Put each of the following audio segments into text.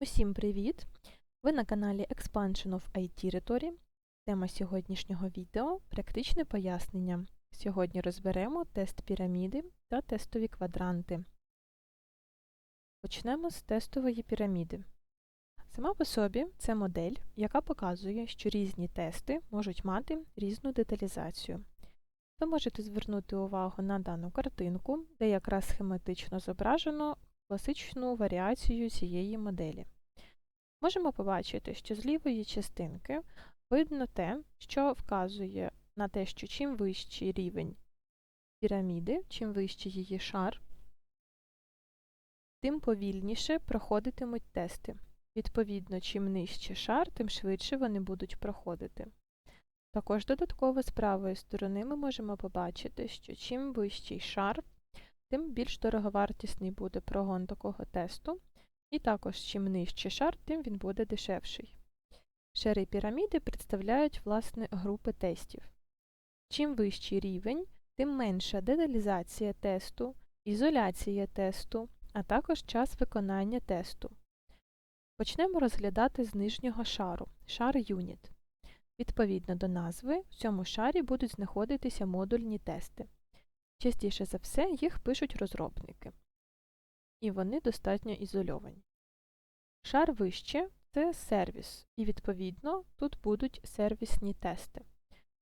Усім привіт! Ви на каналі Expansion of IT Rhetoric. Тема сьогоднішнього відео практичне пояснення. Сьогодні розберемо тест піраміди та тестові квадранти. Почнемо з тестової піраміди. Сама по собі це модель, яка показує, що різні тести можуть мати різну деталізацію. Ви можете звернути увагу на дану картинку, де якраз схематично зображено класичну варіацію цієї моделі. Можемо побачити, що з лівої частинки видно те, що вказує на те, що чим вищий рівень піраміди, чим вищий її шар, тим повільніше проходитимуть тести. Відповідно, чим нижче шар, тим швидше вони будуть проходити. Також додатково з правої сторони ми можемо побачити, що чим вищий шар, тим більш дороговартісний буде прогон такого тесту, і також чим нижче шар, тим він буде дешевший. Шари піраміди представляють власне групи тестів. Чим вищий рівень, тим менша деталізація тесту, ізоляція тесту, а також час виконання тесту. Почнемо розглядати з нижнього шару шар Юніт. Відповідно до назви, в цьому шарі будуть знаходитися модульні тести. Частіше за все їх пишуть розробники, і вони достатньо ізольовані. Шар вище це сервіс, і, відповідно, тут будуть сервісні тести,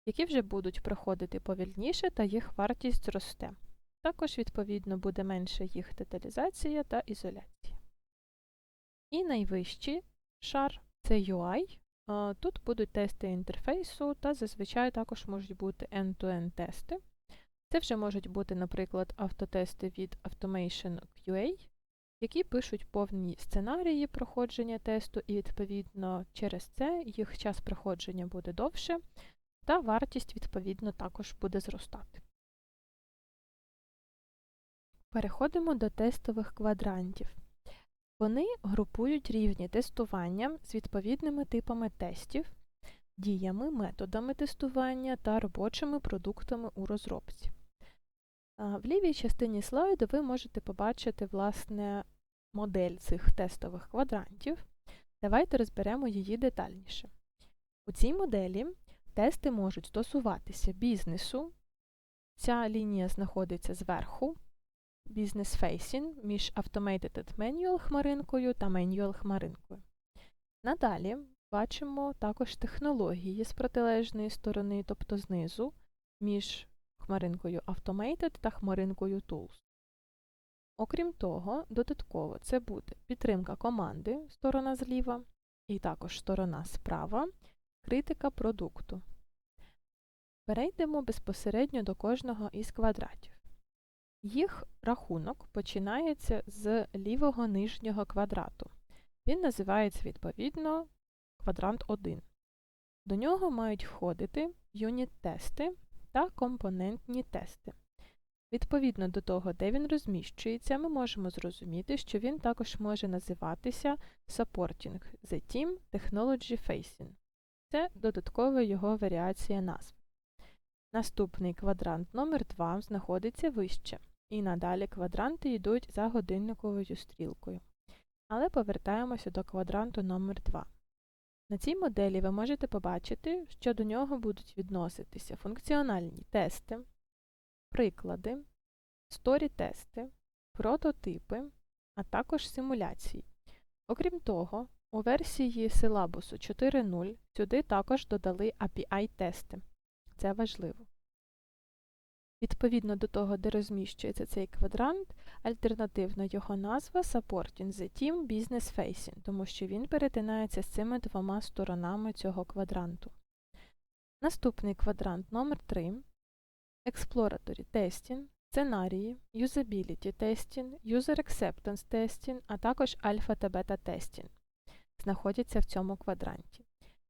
які вже будуть проходити повільніше та їх вартість зросте. Також, відповідно, буде менша їх деталізація та ізоляція. І найвищий шар це UI. Тут будуть тести інтерфейсу, та зазвичай також можуть бути end-to-end тести. Це вже можуть бути, наприклад, автотести від Automation QA, які пишуть повні сценарії проходження тесту, і, відповідно, через це їх час проходження буде довше, та вартість, відповідно, також буде зростати. Переходимо до тестових квадрантів. Вони групують рівні тестування з відповідними типами тестів, діями, методами тестування та робочими продуктами у розробці. В лівій частині слайду ви можете побачити власне, модель цих тестових квадрантів. Давайте розберемо її детальніше. У цій моделі тести можуть стосуватися бізнесу. Ця лінія знаходиться зверху, Business Facing між Automated Manual хмаринкою та Manual хмаринкою. Надалі бачимо також технології з протилежної сторони, тобто знизу, між хмаринкою Automated та хмаринкою Tools. Окрім того, додатково це буде підтримка команди, сторона зліва, і також сторона справа, критика продукту. Перейдемо безпосередньо до кожного із квадратів. Їх рахунок починається з лівого нижнього квадрату. Він називається відповідно квадрант 1. До нього мають входити юніт-тести та компонентні тести. Відповідно до того, де він розміщується, ми можемо зрозуміти, що він також може називатися Supporting the Team Technology Facing. Це додаткова його варіація назви. Наступний квадрант номер 2 знаходиться вище, і надалі квадранти йдуть за годинниковою стрілкою. Але повертаємося до квадранту номер 2 На цій моделі ви можете побачити, що до нього будуть відноситися функціональні тести, приклади, сторі-тести, прототипи, а також симуляції. Окрім того, у версії силабусу 4.0 сюди також додали API-тести. Це важливо. Відповідно до того, де розміщується цей квадрант, альтернативна його назва Supporting the Team Business Facing, тому що він перетинається з цими двома сторонами цього квадранту. Наступний квадрант номер 3 Exploratory Testing, сценарії, Usability Testing, User Acceptance Testing, а також Alpha та Beta Testing знаходяться в цьому квадранті.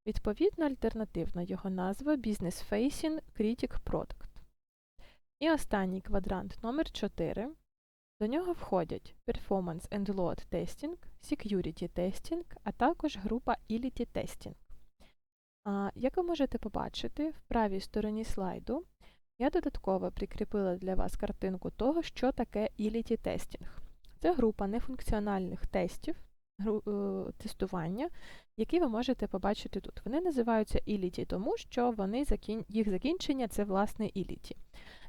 Відповідно, альтернативна його назва Business Facing Critic Product. І останній квадрант номер 4 До нього входять Performance and Load Testing, Security Testing, а також група Ility Testing. А, Як ви можете побачити, в правій стороні слайду я додатково прикріпила для вас картинку того, що таке Ility Testing. Це група нефункціональних тестів, е, тестування, які ви можете побачити тут. Вони називаються ELITI, тому що вони їх закінчення це власне ELITI.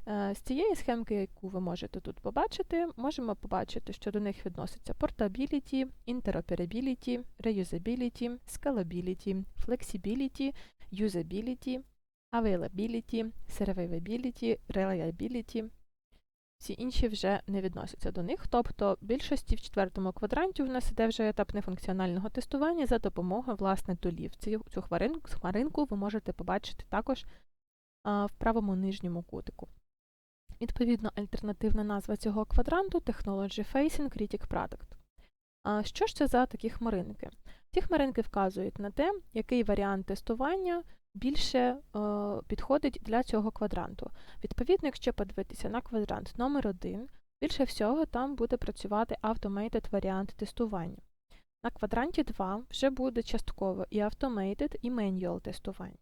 Е, З цієї схемки, яку ви можете тут побачити, можемо побачити, що до них відноситься Portability, Interoperability, Reusability, Scalability, Flexibility, Usability, Availability, Survivability, Reliability. Всі інші вже не відносяться до них. Тобто, більшості в четвертому квадранті у нас іде вже етап нефункціонального тестування за допомогою власне тулів. Цю, цю хмаринку ви можете побачити також а, в правому нижньому кутику. Відповідно, альтернативна назва цього квадранту Technology Facing Critic Product. А що ж це за такі хмаринки? Ці хмаринки вказують на те, який варіант тестування більше е, підходить для цього квадранту. Відповідно, якщо подивитися на квадрант номер 1 більше всього там буде працювати Automated варіант тестування. На квадранті 2 вже буде частково і Automated, і Manual тестування.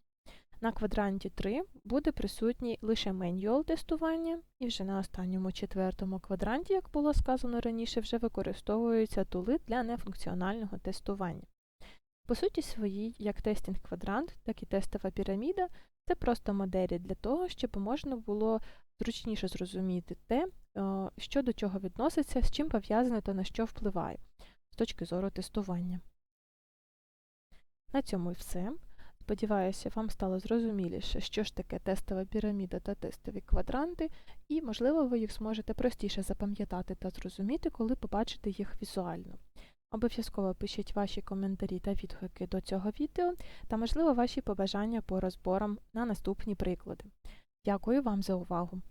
На квадранті 3 буде присутній лише manual тестування, і вже на останньому четвертому квадранті, як було сказано раніше, вже використовуються тули для нефункціонального тестування. По суті своїй, як тестінг квадрант, так і тестова піраміда це просто моделі для того, щоб можна було зручніше зрозуміти те, е, що до чого відноситься, з чим пов'язане та на що впливає з точки зору тестування. На цьому все. Сподіваюся, вам стало зрозуміліше, що ж таке тестова піраміда та тестові квадранти, і, можливо, ви їх зможете простіше запам'ятати та зрозуміти, коли побачите їх візуально. Обов'язково пишіть ваші коментарі та відгуки до цього відео та, можливо, ваші побажання по розборам на наступні приклади. Дякую вам за увагу!